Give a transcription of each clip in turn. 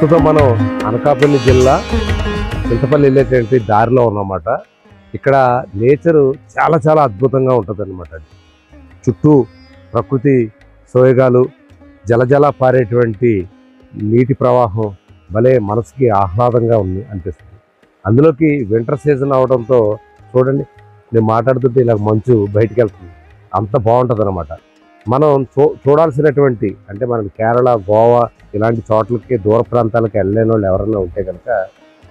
ప్రస్తుతం మనం అనకాపల్లి జిల్లా చింతపల్లి వెళ్ళేటువంటి దారిలో ఉన్నమాట ఇక్కడ నేచరు చాలా చాలా అద్భుతంగా ఉంటుంది అనమాట చుట్టూ ప్రకృతి సోయగాలు జలజల పారేటువంటి నీటి ప్రవాహం భలే మనసుకి ఆహ్లాదంగా ఉంది అనిపిస్తుంది. అందులోకి వింటర్ సీజన్ అవడంతో చూడండి నేను మాట్లాడుతుంటే ఇలా మంచు బయటికి వెళ్తుంది. అంత బాగుంటుంది అనమాట మనం చూ చూడాల్సినటువంటి అంటే మనం కేరళ గోవా ఇలాంటి చోట్లకి దూర ప్రాంతాలకు వెళ్ళలేని వాళ్ళు ఎవరైనా ఉంటే కనుక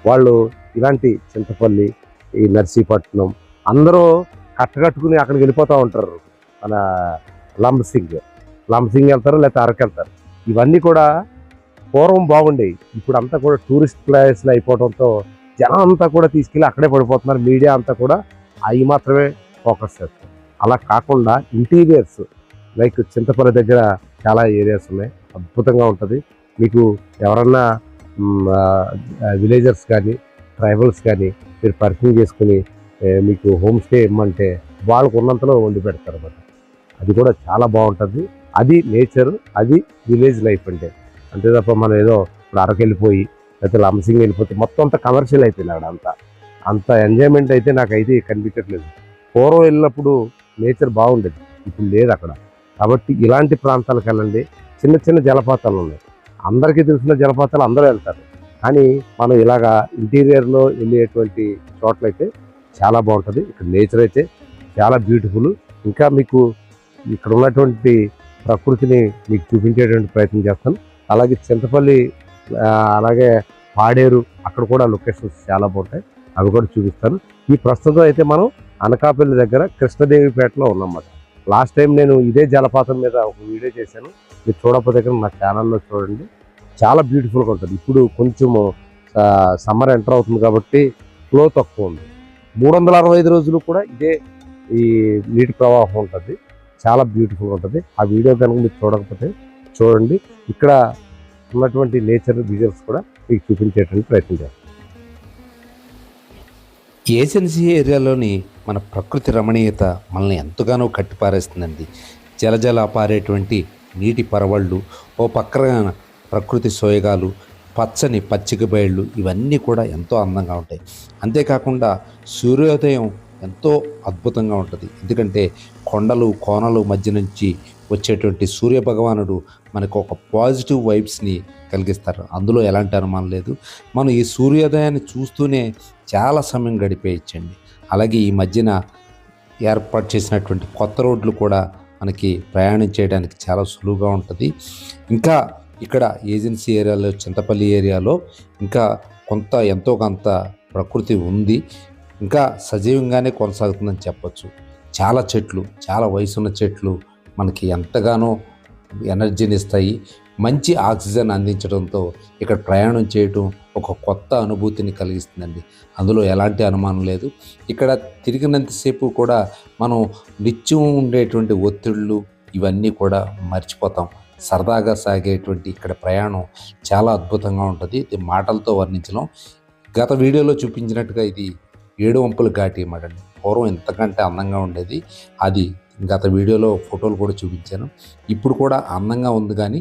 వాళ్ళు ఇలాంటి చింతపల్లి ఈ నర్సీపట్నం అందరూ కట్టకట్టుకుని అక్కడికి వెళ్ళిపోతూ ఉంటారు. మన లంబసింగ్ లంబసింగ్ వెళ్తారు లేకపోతే అరకు వెళ్తారు? ఇవన్నీ కూడా పూర్వం బాగుండేవి. ఇప్పుడు అంతా కూడా టూరిస్ట్ ప్లేస్లు అయిపోవడంతో జనం అంతా కూడా తీసుకెళ్ళి అక్కడే పడిపోతున్నారు. మీడియా అంతా కూడా అవి మాత్రమే ఫోకస్ చేస్తారు అలా కాకుండా ఇంటీరియర్స్ లైక్ చింతపల్లి దగ్గర చాలా ఏరియాస్ ఉన్నాయి. అద్భుతంగా ఉంటుంది. మీకు ఎవరన్నా విలేజర్స్ కానీ ట్రైబల్స్ కానీ మీరు పరిచయం చేసుకుని మీకు హోమ్ స్టే ఇమ్మంటే వాళ్ళకు ఉన్నంతలో వండి పెడతారు అన్నమాట. అది కూడా చాలా బాగుంటుంది. అది నేచర్ అది విలేజ్ లైఫ్ అంటే. అంతే తప్ప మనం ఏదో ఇప్పుడు అరకు వెళ్ళిపోయి లేకపోతే లంసింగ్ వెళ్ళిపోతే మొత్తం అంతా కమర్షియల్ అయిపోయింది అక్కడ అంతా. అంత ఎంజాయ్మెంట్ అయితే నాకైతే కనిపించట్లేదు. పూర్వం వెళ్ళినప్పుడు నేచర్ బాగుండేది. ఇప్పుడు లేదు అక్కడ. కాబట్టి ఇలాంటి ప్రాంతాలకు వెళ్ళండి చిన్న చిన్న జలపాతాలు ఉన్నాయి. అందరికీ తెలిసిన జలపాతాలు అందరూ వెళ్తారు. కానీ మనం ఇలాగా ఇంటీరియర్లో వెళ్ళేటువంటి చోట్లయితే చాలా బాగుంటుంది. ఇక్కడ నేచర్ అయితే చాలా బ్యూటిఫుల్. ఇంకా మీకు ఇక్కడ ఉన్నటువంటి ప్రకృతిని మీకు చూపించేటువంటి ప్రయత్నం చేస్తాను. అలాగే చింతపల్లి అలాగే పాడేరు అక్కడ కూడా లొకేషన్స్ చాలా బాగుంటాయి. అవి కూడా చూపిస్తాను. ఈ ప్రస్తుతం అయితే మనం అనకాపల్లి దగ్గర కృష్ణదేవిపేటలో ఉన్నమాట లాస్ట్ టైం నేను ఇదే జలపాతం మీద ఒక వీడియో చేశాను. మీరు చూడకపోతే నా ఛానల్లో చూడండి. చాలా బ్యూటిఫుల్గా ఉంటుంది. ఇప్పుడు కొంచెము సమ్మర్ ఎంటర్ అవుతుంది కాబట్టి ఫ్లో తక్కువ ఉంది. మూడు వందల అరవై ఐదు రోజులు కూడా ఇదే ఈ నీటి ప్రవాహం ఉంటుంది. చాలా బ్యూటిఫుల్గా ఉంటుంది. ఆ వీడియో కనుక మీరు చూడకపోతే చూడండి. ఇక్కడ ఉన్నటువంటి నేచర్ విజువల్స్ కూడా మీకు చూపించేటువంటి ప్రయత్నం చేస్తాను ఏజెన్సీ ఏరియాలోని మన ప్రకృతి రమణీయత మనల్ని ఎంతగానో కట్టిపారేస్తుందండి. జలజల పారేటువంటి నీటి పరవళ్ళు ఓ పక్కన ప్రకృతి సోయగాలు పచ్చని పచ్చిక బయళ్ళు ఇవన్నీ కూడా ఎంతో అందంగా ఉంటాయి. అంతేకాకుండా సూర్యోదయం ఎంతో అద్భుతంగా ఉంటుంది. ఎందుకంటే కొండలు కోనలు మధ్య నుంచి వచ్చేటువంటి సూర్య భగవానుడు మనకు ఒక పాజిటివ్ వైబ్స్ని కలిగిస్తారు. అందులో ఎలాంటి అనుమానం లేదు. మనం ఈ సూర్యోదయాన్ని చూస్తూనే చాలా సమయం గడిపేయచ్చండి. అలాగే ఈ మధ్యన ఏర్పాటు చేసినటువంటి కొత్త రోడ్లు కూడా మనకి ప్రయాణం చేయడానికి చాలా సులువుగా ఉంటుంది. ఇంకా ఇక్కడ ఏజెన్సీ ఏరియాలో చింతపల్లి ఏరియాలో ఇంకా కొంత ఎంతో కొంత ప్రకృతి ఉంది. ఇంకా సజీవంగానే కొనసాగుతుందని చెప్పచ్చు. చాలా చెట్లు చాలా వయసున్న చెట్లు మనకి ఎంతగానో ఎనర్జీని ఇస్తాయి. మంచి ఆక్సిజన్ అందించడంతో ఇక్కడ ప్రయాణం చేయటం ఒక కొత్త అనుభూతిని కలిగిస్తుందండి. అందులో ఎలాంటి అనుమానం లేదు. ఇక్కడ తిరిగినంతసేపు కూడా మనం నిత్యం ఉండేటువంటి ఒత్తిళ్ళు ఇవన్నీ కూడా మర్చిపోతాం. సరదాగా సాగేటువంటి ఇక్కడ ప్రయాణం చాలా అద్భుతంగా ఉంటుంది. ఇది మాటలతో వర్ణించడం గత వీడియోలో చూపించినట్టుగా ఇది ఏడు వంపులు ఘాటి అన్నమాట అండి. పూర్వం ఇంతకంటే అందంగా ఉండేది. అది గత వీడియోలో ఫోటోలు కూడా చూపించాను. ఇప్పుడు కూడా అందంగా ఉంది కానీ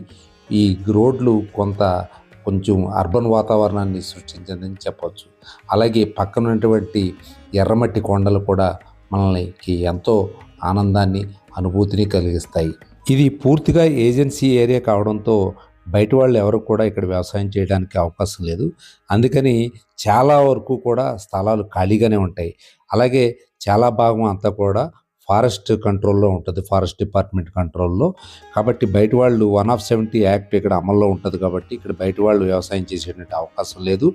ఈ రోడ్లు కొంత కొంచెం అర్బన్ వాతావరణాన్ని సృష్టించిందని చెప్పవచ్చు అలాగే పక్కనటువంటి ఎర్రమట్టి కొండలు కూడా మనకి ఎంతో ఆనందాన్ని అనుభూతిని కలిగిస్తాయి. ఇది పూర్తిగా ఏజెన్సీ ఏరియా కావడంతో బయట వాళ్ళు ఎవరు కూడా ఇక్కడ వ్యవసాయం చేయడానికి అవకాశం లేదు. అందుకని చాలా వరకు కూడా స్థలాలు ఖాళీగానే ఉంటాయి. అలాగే చాలా భాగం అంతా కూడా ఫారెస్ట్ కంట్రోల్లో ఉంటుంది ఫారెస్ట్ డిపార్ట్మెంట్ కంట్రోల్లో. కాబట్టి బయట వాళ్ళు వన్ ఆఫ్ సెవెంటీ యాక్ట్ ఇక్కడ అమల్లో ఉంటుంది కాబట్టి ఇక్కడ బయట వాళ్ళు వ్యవసాయం చేసేటువంటి అవకాశం లేదు.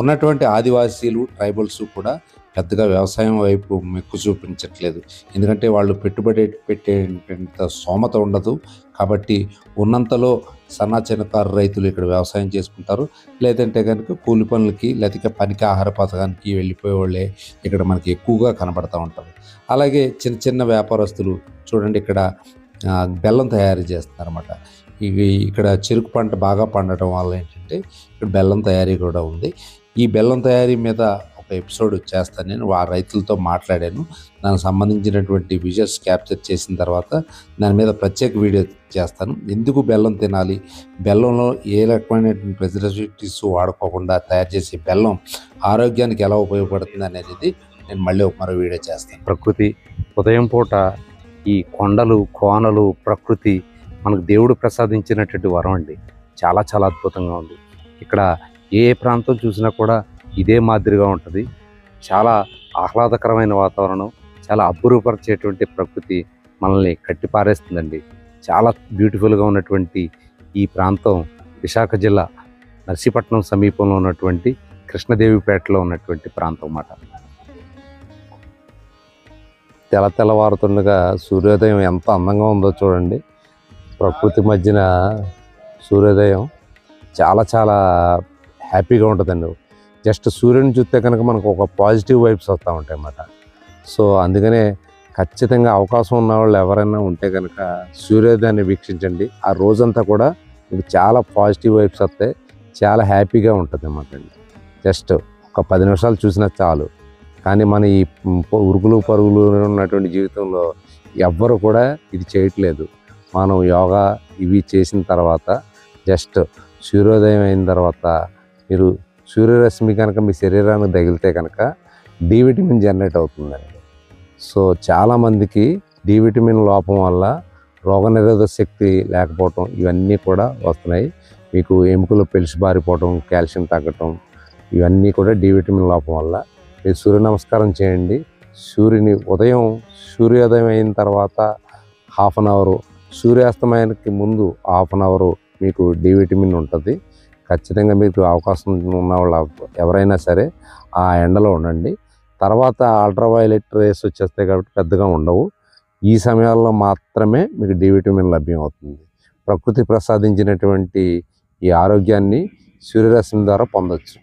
ఉన్నటువంటి ఆదివాసీలు ట్రైబల్స్ కూడా పెద్దగా వ్యవసాయం వైపు మెక్కు చూపించట్లేదు. ఎందుకంటే వాళ్ళు పెట్టుబడి పెట్టేంత సోమత ఉండదు. కాబట్టి ఉన్నంతలో సన్న చిన్నకారు రైతులు ఇక్కడ వ్యవసాయం చేసుకుంటారు. లేదంటే కనుక కూలి పనులకి లేకపోతే పనికి ఆహార పథకానికి వెళ్ళిపోయే వాళ్ళే ఇక్కడ మనకి ఎక్కువగా కనబడతా ఉంటారు. అలాగే చిన్న చిన్న వ్యాపారస్తులు చూడండి ఇక్కడ బెల్లం తయారు చేస్తున్నారన్నమాట. ఇవి ఇక్కడ చెరుకు పంట బాగా పండటం వల్ల ఏంటంటే ఇక్కడ బెల్లం తయారీ కూడా ఉంది. ఈ బెల్లం తయారీ మీద ఒక ఎపిసోడ్ చేస్తాను నేను ఆ రైతులతో మాట్లాడాను. దానికి సంబంధించినటువంటి విజువల్స్ క్యాప్చర్ చేసిన తర్వాత దాని మీద ప్రత్యేక వీడియో చేస్తాను. ఎందుకు బెల్లం తినాలి? బెల్లంలో ఏ రకమైనటువంటి ప్రిజర్వేటివ్స్ వాడుకోకుండా తయారు చేసే బెల్లం ఆరోగ్యానికి ఎలా ఉపయోగపడుతుంది అనేది నేను మళ్ళీ ఒక మరో వీడియో చేస్తాను. ప్రకృతి ఉదయం పూట ఈ కొండలు కోనలు ప్రకృతి మనకు దేవుడు ప్రసాదించినటువంటి వరం అండి. చాలా చాలా అద్భుతంగా ఉంది. ఇక్కడ ఏ ప్రాంతం చూసినా కూడా ఇదే మాదిరిగా ఉంటుంది. చాలా ఆహ్లాదకరమైన వాతావరణం చాలా అబ్బురపరిచేటువంటి ప్రకృతి మనల్ని కట్టిపారేస్తుందండి. చాలా బ్యూటిఫుల్గా ఉన్నటువంటి ఈ ప్రాంతం విశాఖ జిల్లా నర్సీపట్నం సమీపంలో ఉన్నటువంటి కృష్ణదేవిపేటలో ఉన్నటువంటి ప్రాంతం అన్నమాట. తెల తెల్లవారుతుండగా సూర్యోదయం ఎంత అందంగా ఉందో చూడండి. ప్రకృతి మధ్యన సూర్యోదయం చాలా చాలా హ్యాపీగా ఉంటుందండి. జస్ట్ సూర్యుని చూస్తే కనుక మనకు ఒక పాజిటివ్ వైబ్స్ వస్తూ ఉంటాయి అన్నమాట సో అందుకనే ఖచ్చితంగా అవకాశం ఉన్న వాళ్ళు ఎవరైనా ఉంటే కనుక సూర్యోదయాన్ని వీక్షించండి. ఆ రోజంతా కూడా మీకు చాలా పాజిటివ్ వైబ్స్ వస్తాయి. చాలా హ్యాపీగా ఉంటుంది అన్నమాట అండి. జస్ట్ ఒక పది నిమిషాలు చూసినా చాలు. కానీ మన ఈ ఉరుకులు పరుగులు ఉన్నటువంటి జీవితంలో ఎవ్వరు కూడా ఇది చేయట్లేదు. మనం యోగా ఇవి చేసిన తర్వాత జస్ట్ సూర్యోదయం అయిన తర్వాత మీరు సూర్యరశ్మి కనుక మీ శరీరానికి తగిలితే కనుక డి విటమిన్ జనరేట్ అవుతుందండి. సో చాలామందికి డి విటమిన్ లోపం వల్ల రోగనిరోధక శక్తి లేకపోవటం ఇవన్నీ కూడా వస్తున్నాయి. మీకు ఎముకలు పెలిసి బారిపోవటం కాల్షియం తగ్గటం ఇవన్నీ కూడా డి విటమిన్ లోపం వల్ల. మీరు సూర్య నమస్కారం చేయండి. సూర్యుని ఉదయం సూర్యోదయం అయిన తర్వాత హాఫ్ అన్ అవరు సూర్యాస్తమయానికి ముందు హాఫ్ అన్ అవరు మీకు డి విటమిన్ ఉంటుంది. ఖచ్చితంగా మీకు అవకాశం ఉన్న వాళ్ళు ఎవరైనా సరే ఆ ఎండలో ఉండండి. తర్వాత అల్ట్రావైలెట్ రేస్ వచ్చేస్తాయి కాబట్టి పెద్దగా ఉండవు. ఈ సమయాల్లో మాత్రమే మీకు డి విటమిన్ లభ్యం అవుతుంది ప్రకృతి ప్రసాదించినటువంటి ఈ ఆరోగ్యాన్ని సూర్యరశ్మి ద్వారా పొందొచ్చు.